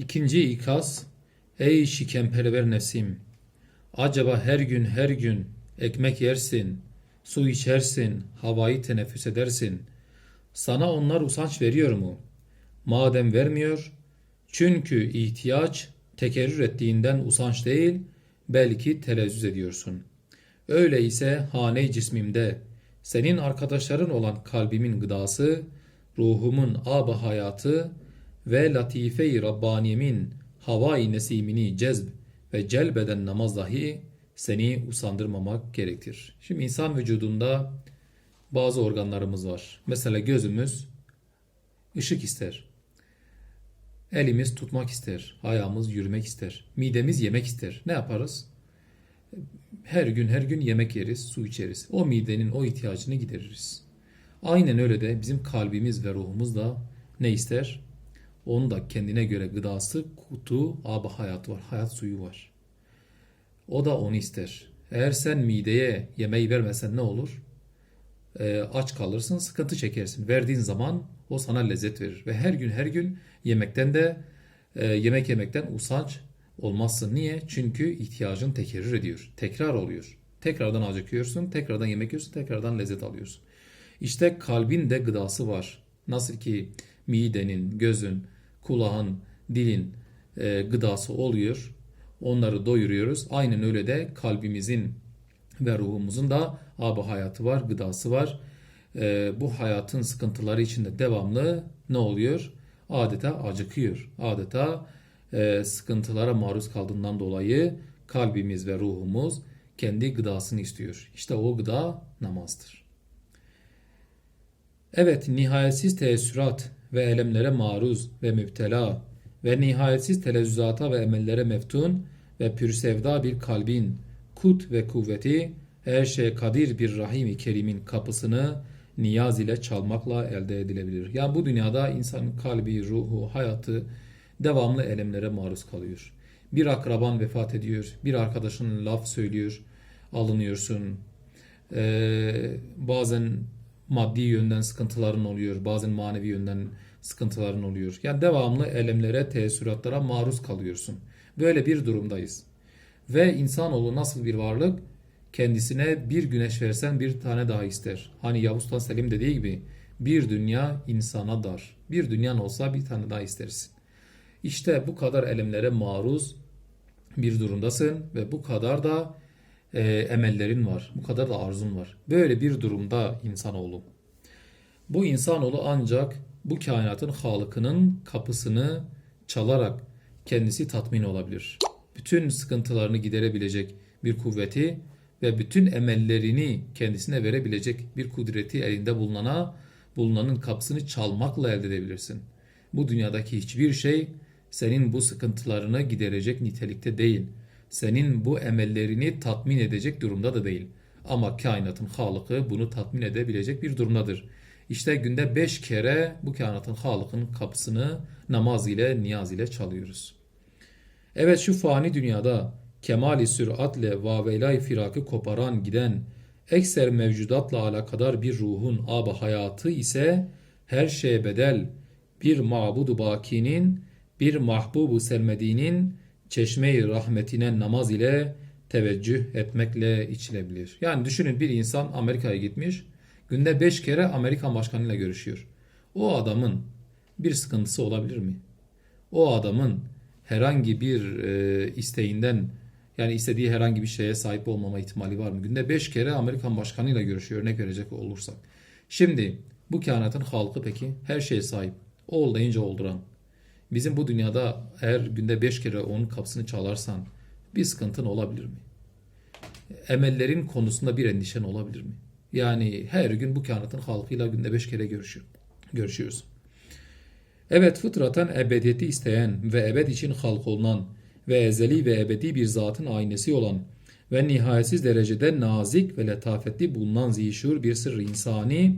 İkinci ikaz, ey şikenperver nefsim, acaba her gün her gün ekmek yersin, su içersin, havayı teneffüs edersin. Sana onlar usanç veriyor mu? Madem vermiyor, çünkü ihtiyaç tekerrür ettiğinden usanç değil, belki telezzüz ediyorsun. Öyleyse hane cismimde, senin arkadaşların olan kalbimin gıdası, ruhumun ab hayatı ve latife-i Rabbaniyemin havai nesimini cezb ve celbeden namaz dahi seni usandırmamak gerektir. Şimdi insan vücudunda bazı organlarımız var. Mesela gözümüz ışık ister. Elimiz tutmak ister. Ayağımız yürümek ister. Midemiz yemek ister. Ne yaparız? Her gün her gün yemek yeriz, su içeriz. O midenin o ihtiyacını gideririz. Aynen öyle de bizim kalbimiz ve ruhumuz da ne ister? Onun da kendine göre gıdası, kutu, ab hayatı var. Hayat suyu var. O da onu ister. Eğer sen mideye yemeği vermesen ne olur? Ee, aç kalırsın, sıkıntı çekersin. Verdiğin zaman o sana lezzet verir. Ve her gün her gün yemekten de e, yemek yemekten usanç olmazsın. Niye? Çünkü ihtiyacın tekerrür ediyor. Tekrar oluyor. Tekrardan acıkıyorsun, tekrardan yemek yiyorsun, tekrardan lezzet alıyorsun. İşte kalbin de gıdası var. Nasıl ki midenin, gözün, kulağın, dilin e, gıdası oluyor. Onları doyuruyoruz. Aynen öyle de kalbimizin ve ruhumuzun da abi hayatı var, gıdası var. E, bu hayatın sıkıntıları içinde devamlı ne oluyor? Adeta acıkıyor. Adeta e, sıkıntılara maruz kaldığından dolayı kalbimiz ve ruhumuz kendi gıdasını istiyor. İşte o gıda namazdır. Evet, nihayetsiz teessürat ve elemlere maruz ve müptela ve nihayetsiz telezzüzata ve emellere meftun ve pürsevda bir kalbin kut ve kuvveti her şeye kadir bir rahimi kerimin kapısını niyaz ile çalmakla elde edilebilir. Yani bu dünyada insanın kalbi, ruhu, hayatı devamlı elemlere maruz kalıyor. Bir akraban vefat ediyor, bir arkadaşın laf söylüyor, alınıyorsun. Ee, bazen maddi yönden sıkıntıların oluyor, bazen manevi yönden sıkıntıların oluyor. Yani devamlı elemlere, teessüratlara maruz kalıyorsun. Böyle bir durumdayız. Ve insanoğlu nasıl bir varlık? Kendisine bir güneş versen bir tane daha ister. Hani Yavuz Sultan Selim dediği gibi bir dünya insana dar. Bir dünyan olsa bir tane daha istersin. İşte bu kadar elemlere maruz bir durumdasın ve bu kadar da e, emellerin var. Bu kadar da arzun var. Böyle bir durumda insanoğlu. Bu insanoğlu ancak bu kainatın halıkının kapısını çalarak kendisi tatmin olabilir. Bütün sıkıntılarını giderebilecek bir kuvveti ve bütün emellerini kendisine verebilecek bir kudreti elinde bulunana bulunanın kapısını çalmakla elde edebilirsin. Bu dünyadaki hiçbir şey senin bu sıkıntılarını giderecek nitelikte değil. Senin bu emellerini tatmin edecek durumda da değil. Ama kainatın halıkı bunu tatmin edebilecek bir durumdadır. İşte günde beş kere bu kainatın halıkın kapısını namaz ile, niyaz ile çalıyoruz. Evet şu fani dünyada kemali süratle vaveylay firakı koparan giden ekser mevcudatla alakadar bir ruhun abı hayatı ise her şeye bedel bir mabudu bakinin bir mahbubu sermediğinin çeşme-i rahmetine namaz ile teveccüh etmekle içilebilir. Yani düşünün bir insan Amerika'ya gitmiş, günde 5 kere Amerikan başkanıyla görüşüyor. O adamın bir sıkıntısı olabilir mi? O adamın herhangi bir e, isteğinden yani istediği herhangi bir şeye sahip olmama ihtimali var mı? Günde 5 kere Amerikan başkanıyla görüşüyor örnek verecek olursak. Şimdi bu kainatın halkı peki her şeye sahip. Ol deyince olduran. Bizim bu dünyada eğer günde 5 kere onun kapısını çalarsan bir sıkıntın olabilir mi? Emellerin konusunda bir endişen olabilir mi? Yani her gün bu kainatın halkıyla günde 5 kere görüşüyor, görüşüyoruz. Evet fıtraten ebediyeti isteyen ve ebed için halk olunan ve ezeli ve ebedi bir zatın aynesi olan ve nihayetsiz derecede nazik ve letafetli bulunan zişur bir sırrı insani,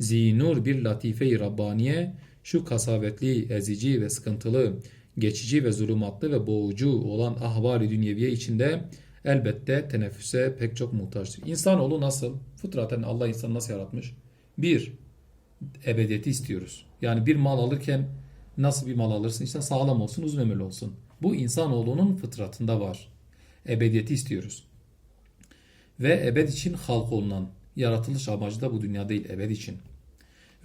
zinur bir latife-i Rabbaniye, şu kasavetli, ezici ve sıkıntılı, geçici ve zulümatlı ve boğucu olan ahvali dünyeviye içinde elbette teneffüse pek çok muhtaçtır. İnsanoğlu nasıl? Fıtraten Allah insanı nasıl yaratmış? Bir, ebediyeti istiyoruz. Yani bir mal alırken Nasıl bir mal alırsın? İşte sağlam olsun, uzun ömürlü olsun. Bu insanoğlunun fıtratında var. Ebediyeti istiyoruz. Ve ebed için halk olunan, yaratılış amacı da bu dünya değil, ebed için.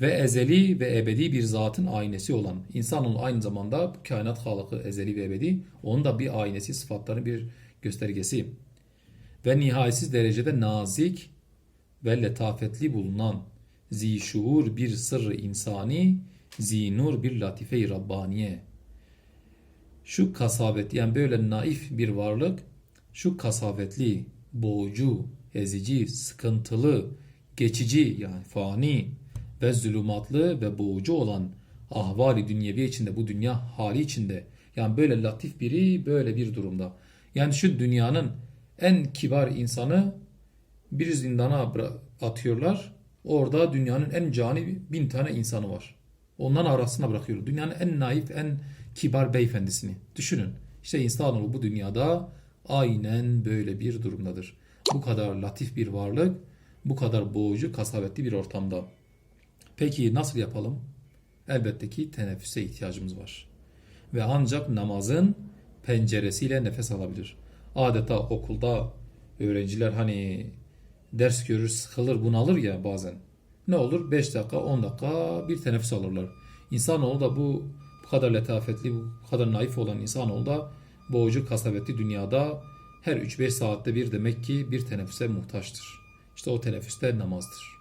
Ve ezeli ve ebedi bir zatın aynesi olan, insanoğlu aynı zamanda bu kainat halıkı ezeli ve ebedi, onun da bir aynesi, sıfatların bir göstergesi. Ve nihayetsiz derecede nazik ve letafetli bulunan, zişuur bir sırrı insani, zinur bir latife-i Rabbaniye. Şu kasavet yani böyle naif bir varlık, şu kasavetli, boğucu, ezici, sıkıntılı, geçici yani fani ve zulümatlı ve boğucu olan ahvali dünyevi içinde bu dünya hali içinde yani böyle latif biri böyle bir durumda. Yani şu dünyanın en kibar insanı bir zindana atıyorlar. Orada dünyanın en cani bin tane insanı var. Onların arasına bırakıyor. Dünyanın en naif, en kibar beyefendisini. Düşünün. İşte insanoğlu bu dünyada aynen böyle bir durumdadır. Bu kadar latif bir varlık, bu kadar boğucu, kasavetli bir ortamda. Peki nasıl yapalım? Elbette ki teneffüse ihtiyacımız var. Ve ancak namazın penceresiyle nefes alabilir. Adeta okulda öğrenciler hani ders görür, sıkılır, bunalır ya bazen. Ne olur? 5 dakika, 10 dakika bir teneffüs alırlar. İnsanoğlu da bu bu kadar letafetli, bu kadar naif olan insanoğlu da boğucu, kasavetli dünyada her 3-5 saatte bir demek ki bir teneffüse muhtaçtır. İşte o teneffüs de namazdır.